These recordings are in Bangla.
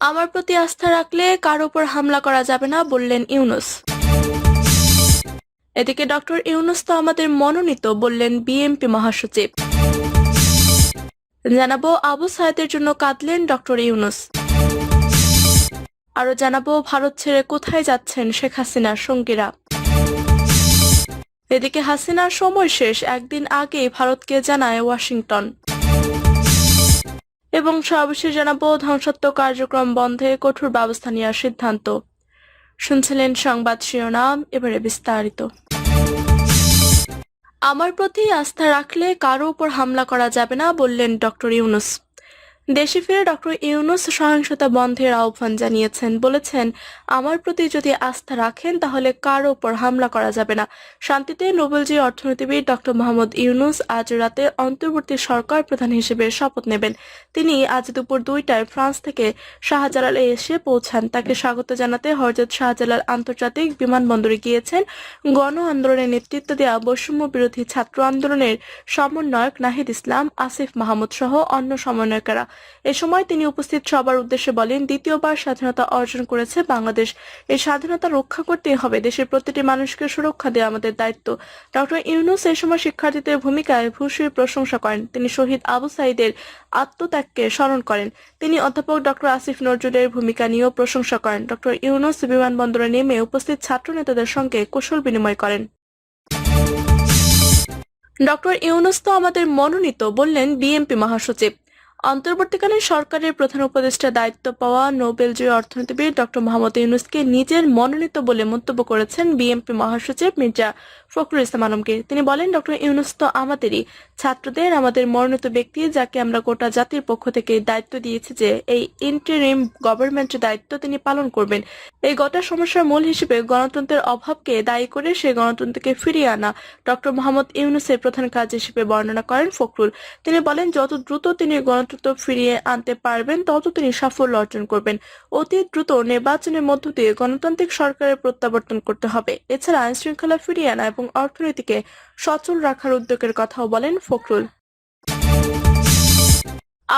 আমার প্রতি আস্থা রাখলে কার উপর হামলা করা যাবে না বললেন ইউনুস। এদিকে ডক্টর ইউনুস তো আমাদের মনোনীত বললেন বিএমপি মহাসচিব। জানাব আবু সায়েদের জন্য কাঁদলেন ডক্টর ইউনুস। আরও জানাব ভারত ছেড়ে কোথায় যাচ্ছেন শেখ হাসিনার সঙ্গীরা। এদিকে হাসিনার সময় শেষ, একদিন আগে ভারতকে জানায় ওয়াশিংটন। এবং সর্বশেষ জানাব, ধ্বংসাত্মক কার্যক্রম বন্ধে কঠোর ব্যবস্থা নেওয়ার সিদ্ধান্ত। শুনছিলেন সংবাদ শিরোনাম, এবারে বিস্তারিত। আমার প্রতি আস্থা রাখলে কারও উপর হামলা করা যাবে না বললেন ডক্টর ইউনুস। দেশে ফিরে ডক্টর ইউনুস সহিংসতা বন্ধের আহ্বান জানিয়েছেন। বলেছেন, আমার প্রতি যদি আস্থা রাখেন, তাহলে কারও ওপর হামলা করা যাবে না। শান্তিতে নোবেলজি অর্থনীতিবিদ ডক্টর মোহাম্মদ ইউনুস আজ রাতে অন্তর্বর্তী সরকার প্রধান হিসেবে শপথ নেবেন। তিনি আজ দুপুর দুইটায় ফ্রান্স থেকে শাহজালালে এসে পৌঁছান। তাকে স্বাগত জানাতে হরজত শাহজালাল আন্তর্জাতিক বিমানবন্দরে গিয়েছেন। গণ আন্দোলনে নেতৃত্ব দেওয়া বৈষম্য বিরোধী ছাত্র আন্দোলনের সমন্বয়ক নাহিদ ইসলাম, আসিফ মাহমুদ সহ অন্য সমন্বয়কেরা। এ সময় তিনি উপস্থিত সবার উদ্দেশ্যে বলেন, দ্বিতীয়বার স্বাধীনতা অর্জন করেছে বাংলাদেশ। এই স্বাধীনতা রক্ষা করতে হবে। দেশের প্রতিটি মানুষকে সুরক্ষা দেওয়া আমাদের দায়িত্ব। ডক্টর ইউনুস এই সময় শিক্ষার্থীদের ভূমিকায় ভূষীর প্রশংসা করেন। তিনি শহীদ আবু সাইদের আত্মত্যাগকে স্মরণ করেন। তিনি অধ্যাপক ডক্টর আসিফ নজরুলের ভূমিকা নিয়েও প্রশংসা করেন। ডক্টর ইউনুস বিমানবন্দরে নেমে উপস্থিত ছাত্র নেতাদের সঙ্গে কুশল বিনিময় করেন। ডক্টর ইউনুস তো আমাদের মনোনীত বললেন বিএমপি মহাসচিব। অন্তর্বর্তীকালীন সরকারের প্রধান উপদেষ্টা দায়িত্ব পাওয়া নোবেলজয়ী অর্থনীতিবিদ ডক্টর মোহাম্মদ ইউনুসকে নিজের মনোনীত বলে মন্তব্য করেছেন বিএনপি মহাসচিব মির্জা ফখরুল ইসলাম আলমগীর। তিনি বলেন, ডক্টর ইউনুস তো আমাদেরই ছাত্রদের, আমাদের মনোনীত ব্যক্তি, যাকে আমরা গোটা জাতির পক্ষ থেকে দায়িত্ব দিয়েছি যে এই ইন্টারিম গভর্নমেন্টের দায়িত্ব তিনি পালন করবেন। এই গোটা সমস্যার মূল হিসেবে গণতন্ত্রের অভাবকে দায়ী করে সেই গণতন্ত্রকে ফিরিয়ে আনা ডক্টর মোহাম্মদ ইউনুসের প্রধান কাজ হিসেবে বর্ণনা করেন ফখরুল। তিনি বলেন, যত দ্রুত তিনি গণতন্ত্র ফিরিয়ে আনতে পারবেন, তত তিনি সাফল্য অর্জন করবেন। অতি দ্রুত নির্বাচনের মধ্য দিয়ে গণতান্ত্রিক সরকারের প্রত্যাবর্তন করতে হবে। এছাড়া আইন শৃঙ্খলা ফিরিয়ে আনা এবং অর্থনীতিকে সচল রাখার উদ্যোগের কথাও বলেন ফখরুল।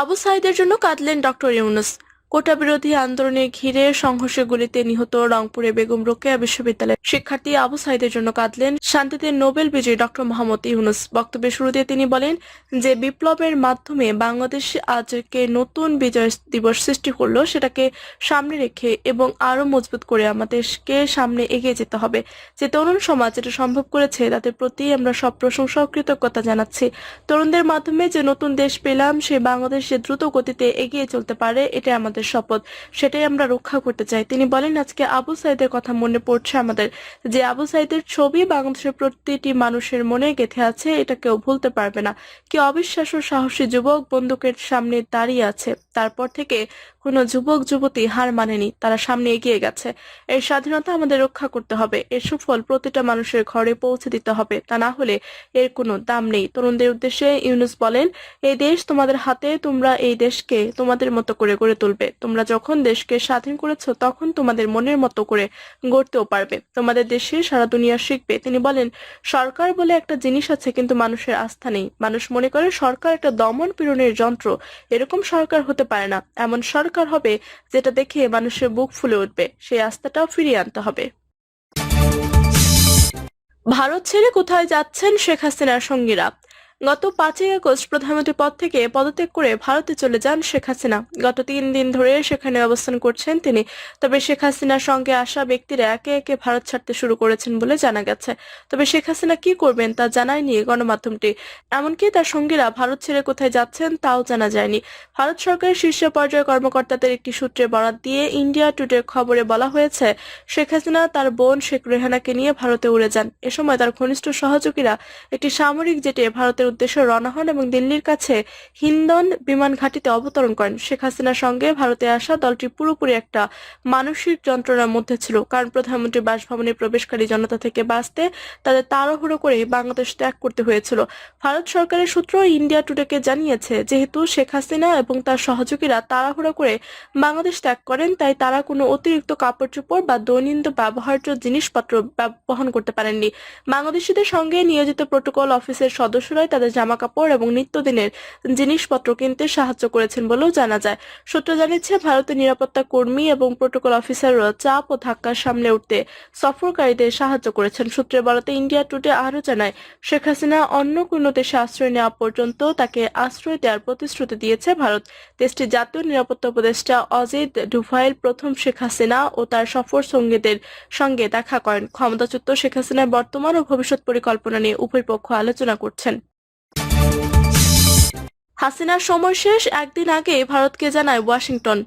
আবু সাইদের জন্য কাঁদলেন ডক্টর ইউনুস। কোটা বিরোধী আন্দোলনে ঘিরে সংঘর্ষে গুলিতে নিহত রংপুরে বেগম রোকেয়া বিশ্ববিদ্যালয়ের শিক্ষার্থী আবু সাইদের জন্য কাঁদলেন শান্তিতে নোবেল বিজয়ী ডক্টর মোহাম্মদ ইউনুস। বক্তব্যের শুরুতে তিনি বলেন যে বিপ্লবের মাধ্যমে বাংলাদেশ আজকে নতুন বিজয় দিবস সৃষ্টি করল, সেটাকে সামনে রেখে এবং আরও মজবুত করে আমাদেরকে সামনে এগিয়ে যেতে হবে। যে তরুণ সমাজ এটা সম্ভব করেছে, তাদের প্রতি আমরা সব প্রশংসা কৃতজ্ঞতা জানাচ্ছি। তরুণদের মাধ্যমে যে নতুন দেশ পেলাম, সে বাংলাদেশ দ্রুত গতিতে এগিয়ে চলতে পারে এটা আমাদের শপথ, সেটাই আমরা রক্ষা করতে চাই। তিনি বলেন, আজকে আবু সাইদের কথা মনে পড়ছে আমাদের, যে আবু সাইদের ছবি বাংলাদেশের প্রতিটি মানুষের মনে গেঁথে আছে, এটা কেউ ভুলতে পারবে না। কি অবিশ্বাস্য সাহসী যুবক বন্দুকের সামনে দাঁড়িয়ে আছে। তারপর থেকে কোনো যুবক, যুবতী হার মানেনি, তারা সামনে এগিয়ে গেছে। এই স্বাধীনতা আমাদের রক্ষা করতে হবে, এর সুফল প্রতিটা মানুষের ঘরে পৌঁছে দিতে হবে, তা না হলে এর কোনো দাম নেই। তরুণদের উদ্দেশ্যে ইউনুস বলেন, এই দেশ তোমাদের হাতে, তোমরা এই দেশকে তোমাদের মতো করে গড়ে তুলবে। তোমরা যখন দেশকে স্বাধীন করেছ, তখন তোমাদের মনের মতো করে গড়তেও পারবে। তোমাদের দেশে সারা দুনিয়া শিখবে। তিনি বলেন, সরকার বলে একটা জিনিস আছে, কিন্তু মানুষের আস্থা নেই। মানুষ মনে করে সরকার একটা দমন পীড়নের যন্ত্র। এরকম সরকার হতে পারে না। এমন সরকার হবে যেটা দেখে মানুষের বুক ফুলে উঠবে। সেই আস্থাটাও ফিরিয়ে আনতে হবে। ভারত ছেড়ে কোথায় যাচ্ছেন শেখ হাসিনার সঙ্গীরা? গত পাঁচই আগস্ট প্রধানমন্ত্রী পদ থেকে পদত্যাগ করে ভারতে চলে যান শেখ হাসিনা। গত তিন দিন ধরে সেখানে অবস্থান করছেন তিনি। তবে শেখ হাসিনার সঙ্গে আসা ব্যক্তিরা একে একে ভারত ছাড়তে শুরু করেছেন বলে জানা গেছে। তবে শেখ হাসিনা কি করবেন তা জানায়নি গণমাধ্যমটি। এমনকি তার সঙ্গীরা ভারত ছেড়ে কোথায় যাচ্ছেন তাও জানা যায়নি। ভারত সরকারের শীর্ষ পর্যায়ের কর্মকর্তাদের একটি সূত্রে বরাত দিয়ে ইন্ডিয়া টুডের খবরে বলা হয়েছে, শেখ হাসিনা তার বোন শেখ রেহানাকে নিয়ে ভারতে উড়ে যান। এ সময় তার ঘনিষ্ঠ সহযোগীরা একটি সামরিক জেটে ভারতের উদ্দেশ্যে রওনা হন এবং দিল্লির কাছে হিন্দন বিমান ঘাঁটিতে অবতরণ করেন। শেখ হাসিনার সঙ্গে ভারতে আসা দলটি পুরোপুরি একটা মানসিক যন্ত্রণার মধ্যে ছিল। কারণ প্রধানমন্ত্রী বাসভবনে প্রবেশকারী জনতা থেকে বাঁচতে তাদের তাড়াহুড়ো করে বাংলাদেশ ত্যাগ করতে হয়েছিল। ভারত সরকারের সূত্র ইন্ডিয়া টুডেকে জানিয়েছে, যেহেতু শেখ হাসিনা এবং তার সহযোগীরা তাড়াহুড়ো করে বাংলাদেশ ত্যাগ করেন, তাই তারা কোনো অতিরিক্ত কাপড় চোপড় বা দৈনন্দিন ব্যবহার্য জিনিসপত্র বহন করতে পারেননি। বাংলাদেশিদের সঙ্গে নিয়োজিত প্রোটোকল অফিসের সদস্যরাই তাদের জামা কাপড় এবং নিত্যদিনের জিনিসপত্র কিনতে সাহায্য করেছেন বলেও জানা যায়। সূত্র জানিয়েছে, ভারতের নিরাপত্তা কর্মী এবং প্রোটোকল অফিসাররা চাপ ও ধাক্কা সামলে উঠতে সফরকারীদের সাহায্য করেছেন। সূত্রে বরাতে ইন্ডিয়া টুডে আরও জানায়, শেখ হাসিনা অন্য কোনো দেশে আশ্রয় নেওয়া পর্যন্ত তাকে আশ্রয় দেওয়ার প্রতিশ্রুতি দিয়েছে ভারত। দেশটির জাতীয় নিরাপত্তা উপদেষ্টা অজিত ডুভাইল প্রথম শেখ হাসিনা ও তার সফর সঙ্গীদের সঙ্গে দেখা করেন। ক্ষমতাচ্যুত শেখ হাসিনার বর্তমান ও ভবিষ্যৎ পরিকল্পনা নিয়ে উভয় পক্ষ আলোচনা করছেন। হাসিনার সময় শেষ একদিন আগে ভারতকে জানায় ওয়াশিংটন।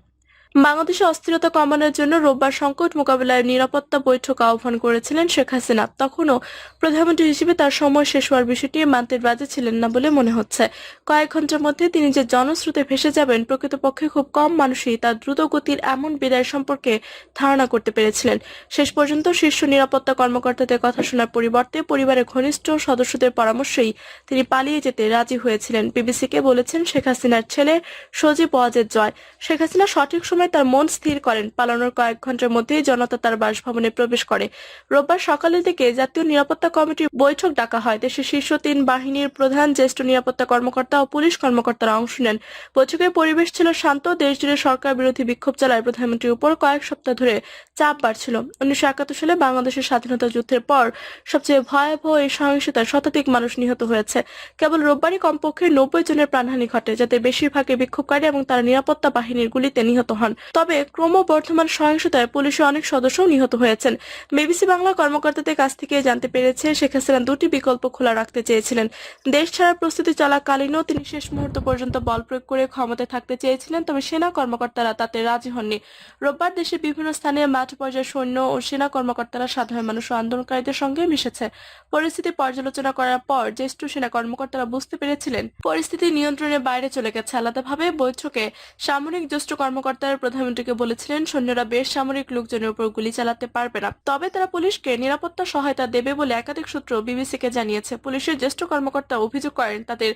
বাংলাদেশে অস্থিরতা কমানোর জন্য রোববার সংকট মোকাবেলায় নিরাপত্তা বৈঠক আহ্বান করেছিলেন শেখ হাসিনা। তখনও প্রধানমন্ত্রী হিসেবে তার সময় শেষ হওয়ার বিষয়টি মানতে রাজি ছিলেন না বলে মনে হচ্ছে। কয়েক ঘণ্টার মধ্যে তিনি যে জনস্রোতে ভেসে যাবেন, প্রকৃতপক্ষে খুব কম মানুষই তার দ্রুত গতির এমন বিদায় সম্পর্কে ধারণা করতে পেরেছিলেন। শেষ পর্যন্ত শীর্ষ নিরাপত্তা কর্মকর্তাদের কথা শোনার পরিবর্তে পরিবারের ঘনিষ্ঠ সদস্যদের পরামর্শেই তিনি পালিয়ে যেতে রাজি হয়েছিলেন। বিবিসিকে বলেছেন, শেখ হাসিনার ছেলে সজীব ওয়াজেদ জয়। শেখ হাসিনা সঠিক সময় তার মন স্থির করেন। পালানোর কয়েক ঘণ্টার মধ্যেই জনতা তার বাসভবনে প্রবেশ করে। রোববার সকালের দিকে জাতীয় নিরাপত্তা কমিটির বৈঠক ডাকা হয়। দেশের শীর্ষ তিন বাহিনীর প্রধান, জ্যেষ্ঠ নিরাপত্তা কর্মকর্তা ও পুলিশ কর্মকর্তারা অংশ নেন। বৈঠকের পরিবেশ ছিল শান্ত দেশ জুড়ে সরকার বিরোধী বিক্ষোভ চালায় প্রধানমন্ত্রীর উপর কয়েক সপ্তাহ ধরে চাপ বাড়ছিল। উনিশশো একাত্তর সালে বাংলাদেশের স্বাধীনতা যুদ্ধের পর সবচেয়ে ভয়াবহ এই সহিংসতায় শতাধিক মানুষ নিহত হয়েছে। কেবল রোববারই কমপক্ষে নব্বই জনের প্রাণহানি ঘটে, যাতে বেশিরভাগই বিক্ষোভকারী এবং তারা নিরাপত্তা বাহিনীর গুলিতে নিহত হন। তবে ক্রমবর্ধমান সহিংসতায় পুলিশের অনেক সদস্যও নিহত হয়েছেন। বিবিসি বাংলা কর্মকর্তাদের কাছ থেকে জানতে পেরেছে, শেখ হাসিনা দুটি বিকল্প খোলা রাখতে চেয়েছিলেন। দেশ ছাড়ার প্রস্তুতি চলাকালীনও তিনি শেষ মুহূর্ত পর্যন্ত বল প্রয়োগ করে ক্ষমতায় থাকতে চেয়েছিলেন, তবে সেনা কর্মকর্তারা তাতে রাজি হননি। রোববার দেশের বিভিন্ন স্থানে মাঠ পর্যায়ে সৈন্য ও সেনা কর্মকর্তারা সাধারণ মানুষ ও আন্দোলনকারীদের সঙ্গে মিশেছে। পরিস্থিতি পর্যালোচনা করার পর জ্যেষ্ঠ সেনা কর্মকর্তারা বুঝতে পেরেছিলেন, পরিস্থিতি নিয়ন্ত্রণের বাইরে চলে গেছে। আলাদাভাবে বৈঠকে সামরিক জ্যেষ্ঠ কর্মকর্তারা প্রধানমন্ত্রীকে বলেছিলেন, সৈন্যরা বেশ সামরিক লোকজনের উপর গুলি চালাতে পারবে না। তবে তারা পুলিশকে নিরাপত্তা সহায়তা দেবে বলে একাধিক সূত্র বিবিসিকে জানিয়েছে। পুলিশের জ্যেষ্ঠ কর্মকর্তা অভিযোগ করেন, তাদের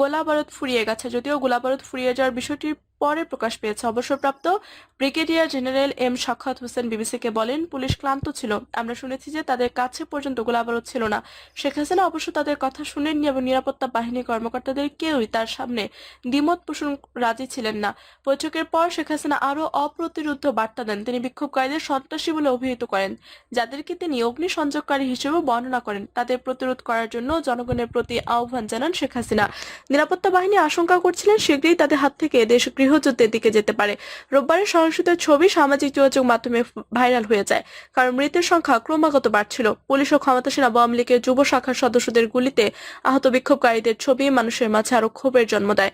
গোলাবারুদ ফুরিয়ে গেছে। যদিও গোলাবারুদ ফুরিয়ে যাওয়ার বিষয়টি পরে প্রকাশ পেয়েছে। অবসরপ্রাপ্ত ব্রিগেডিয়ার জেনারেল এম সাক্ষাৎ হোসেন বিবিসিকে বলেন, পুলিশ ক্লান্ত ছিল। আমরা শুনেছি যে তাদের কাছে পর্যন্ত গোলাবারুদ ছিল না। শেখ হাসিনা অবশ্য তাদের কথা শুনেননি এবং নিরাপত্তা বাহিনী কর্মকর্তাদের কেউই তার সামনে দ্বিমত পোষণ রাজি ছিলেন না। বৈঠকের পর শেখ হাসিনা আরও অপ্রতিরুদ্ধ বার্তা দেন। তিনি বিক্ষোভকারীদের সন্ত্রাসী বলে অভিহিত করেন, যাদেরকে তিনি অগ্নিসংযোগকারী হিসেবে বর্ণনা করেন। তাদের প্রতিরোধ করার জন্য জনগণের প্রতি আহ্বান জানান শেখ হাসিনা। নিরাপত্তা বাহিনী আশঙ্কা করছিলেন, শীঘ্রই তাদের হাত থেকে দেশ গৃহযুদ্ধের দিকে যেতে পারে। রোববারের সহিংসতার ছবি সামাজিক যোগাযোগ মাধ্যমে ভাইরাল হয়ে যায়, কারণ মৃতের সংখ্যা ক্রমাগত বাড়ছিল। পুলিশ ও ক্ষমতাসীন আওয়ামী লীগের যুব শাখার সদস্যদের গুলিতে আহত বিক্ষোভকারীদের ছবি মানুষের মাঝে আরও ক্ষোভের জন্ম দেয়।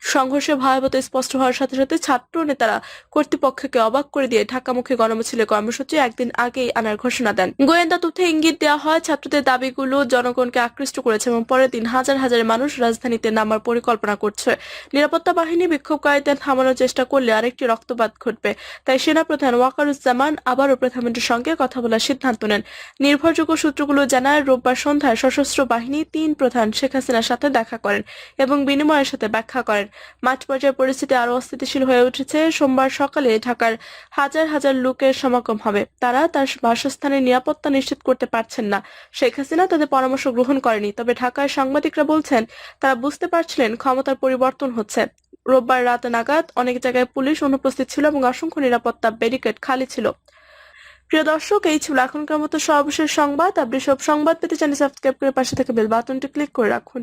সংঘর্ষের ভয়াবহতা স্পষ্ট হওয়ার সাথে সাথে ছাত্র নেতারা কর্তৃপক্ষকে অবাক করে দিয়ে ঢাকামুখী গণমিছিলের কর্মসূচি একদিন আগেই আনার ঘোষণা দেন। গোয়েন্দা তথ্যে ইঙ্গিত দেওয়া হয়, ছাত্রদের দাবিগুলো জনগণকে আকৃষ্ট করেছে এবং পরের দিন হাজার হাজার মানুষ রাজধানীতে নামার পরিকল্পনা করছে। নিরাপত্তা বাহিনী বিক্ষোভকারীদের থামানোর চেষ্টা করলে আরেকটি রক্তপাত ঘটবে। তাই সেনাপ্রধান ওয়াকারুজ্জামান আবারও প্রধানমন্ত্রীর সঙ্গে কথা বলার সিদ্ধান্ত নেন। নির্ভরযোগ্য সূত্রগুলো জানায়, রোববার সন্ধ্যায় সশস্ত্র বাহিনী তিন প্রধান শেখ হাসিনার সাথে দেখা করেন এবং বিনিময়ের সাথে ব্যাখ্যা করেন। মাঠ পর্যায়ে পরিস্থিতি আরও অস্থিতিশীল হয়ে উঠেছে। সোমবার সকালে ঢাকার হাজার হাজার লোকের সমাগম হবে। তারা তার বাসস্থানের নিরাপত্তা নিশ্চিত করতে পারছেন না। শেখ হাসিনা তাদের পরামর্শ গ্রহণ করেনি, তবে ঢাকায় সাংবাদিকরা বলছেন, তারা বুঝতে পারছিলেন ক্ষমতার পরিবর্তন হচ্ছে। রোববার রাত নাগাদ অনেক জায়গায় পুলিশ অনুপস্থিত ছিল এবং অসংখ্য নিরাপত্তা ব্যারিকেড খালি ছিল। প্রিয় দর্শক, এই ছিল এখনকার মতো সর্বশেষ সংবাদ। আপনি সব সংবাদ পেতে চ্যানেল সাবস্ক্রাইব করে পাশে থেকে বেল বাটনটি ক্লিক করে রাখুন।